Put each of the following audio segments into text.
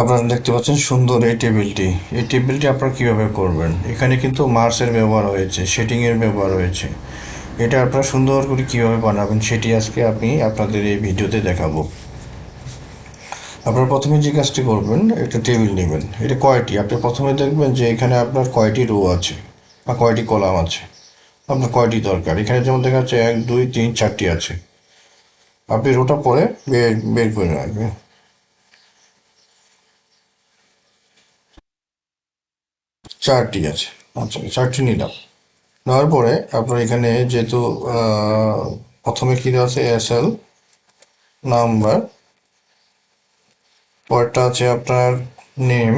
আপনারা দেখতে পাচ্ছেন সুন্দর এই টেবিলটি। এই টেবিলটি আপনারা কীভাবে করবেন? এখানে কিন্তু মার্সের ব্যবহার হয়েছে, শেডিংয়ের ব্যবহার হয়েছে। এটা আপনারা সুন্দর করে কীভাবে বানাবেন সেটি আজকে আমি আপনাদের এই ভিডিওতে দেখাবো। আপনারা প্রথমে যে কাজটি করবেন, একটা টেবিল নেবেন। এটা কয়টি? আপনি প্রথমে দেখবেন যে এখানে আপনার কয়টি রো আছে বা কয়টি কলাম আছে। আপনার কয়টি দরকার? এখানে যেমন দেখা যাচ্ছে এক, দুই, তিন, চারটি আছে। আপনি রোটা পরে বের বের করে রাখবেন। চারটি আছে আচ্ছা চারটি নিলাম। নেওয়ার পরে আপনার এখানে যেহেতু প্রথমে কী দেওয়া আছে? S L number. পরেরটা আছে আপনার নেম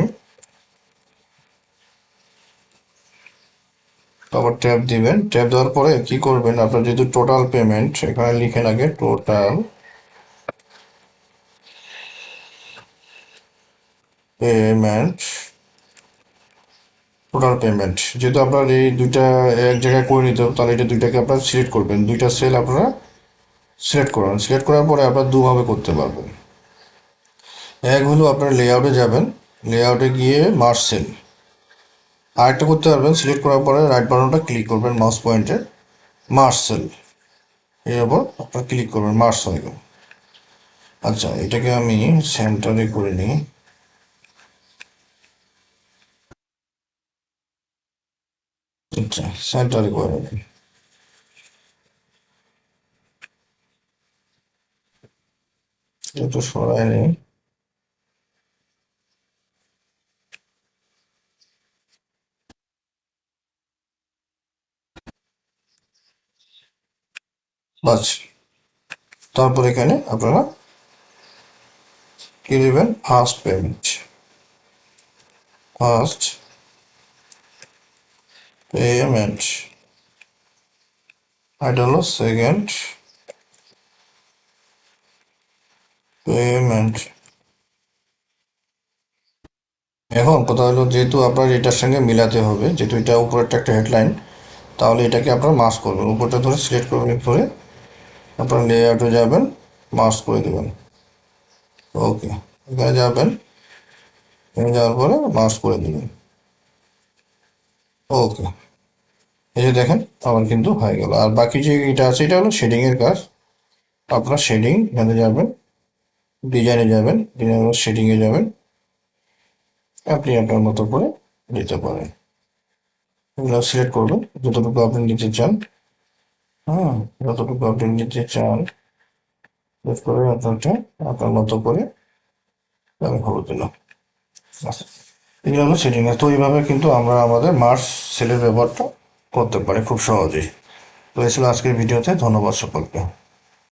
তারপর ট্যাপ দিবেন। ট্যাপ দেওয়ার পরে কি করবেন? আপনার যেহেতু টোটাল পেমেন্ট এখানে লিখেন আগে টোটাল পেমেন্ট টোটাল পেমেন্ট যেহেতু আপনার এই দুইটা, এক জায়গায় করে নিতে হবে, তাহলে এটা দুইটাকে আপনারা সিলেক্ট করবেন। দুইটা সেল আপনারা সিলেক্ট করবেন সিলেক্ট করার পরে আপনারা দুভাবে করতে পারবেন। এক হলো আপনার লেআউটে যাবেন। লেআউটে গিয়ে মার্চ সেল আরেকটা করতে পারবেন সিলেক্ট করার পরে রাইট বাটনটা ক্লিক করবেন মাউস পয়েন্টে মার্চ সেল এর উপর আপনার ক্লিক করবেন মার্চ হয়ে আচ্ছা এটাকে আমি সেন্টারে করে নিই। আচ্ছা সেন্টারে করে নেবেন একটু সরাই নেই বাস তারপর এখানে আপনারা কি দেবেন ফার্স্ট পেমেন্ট ফার্স্ট পেমেন্ট এটা হলো সেকেন্ড পেমেন্ট এখন কথা হলো, যেহেতু আপনার এটার সঙ্গে মিলাতে হবে, যেহেতু এটা উপরেরটা একটা হেডলাইন তাহলে এটাকে আপনার মাস করবেন। উপরটা ধরে সিলেক্ট করবেন করে আপনার লেআউটে যাবেন মাস করে দেবেন। ওকে এখানে যাবেন, এখানে যাওয়ার পরে মাস করে দেবেন। ওকে। এই যে দেখেন আমার কিন্তু হয়ে গেল। আর বাকি যে এটা আছে, এটা হলো শেডিংয়ের কাজ। আপনার শেডিং এখানে যাবেন ডিজাইনে যাবেন ডিজাইন শেডিংয়ে যাবেন। আপনি আপনার মতো করে দিতে পারেন। এগুলো সিলেক্ট করবেন, যতটুকু আপনি নিতে চান। হ্যাঁ যতটুকু আপনি নিতে চান করে আপনারটা আপনার মতো করে আমি খবর দিলাম। আচ্ছা। এগুলো হলো সেটিং তো এইভাবে কিন্তু আমরা আমাদের মার্স সেলের ব্যবহারটা করতে পারি খুব সহজেই। তো ছিল আজকের ভিডিওতে, ধন্যবাদ সকলকে।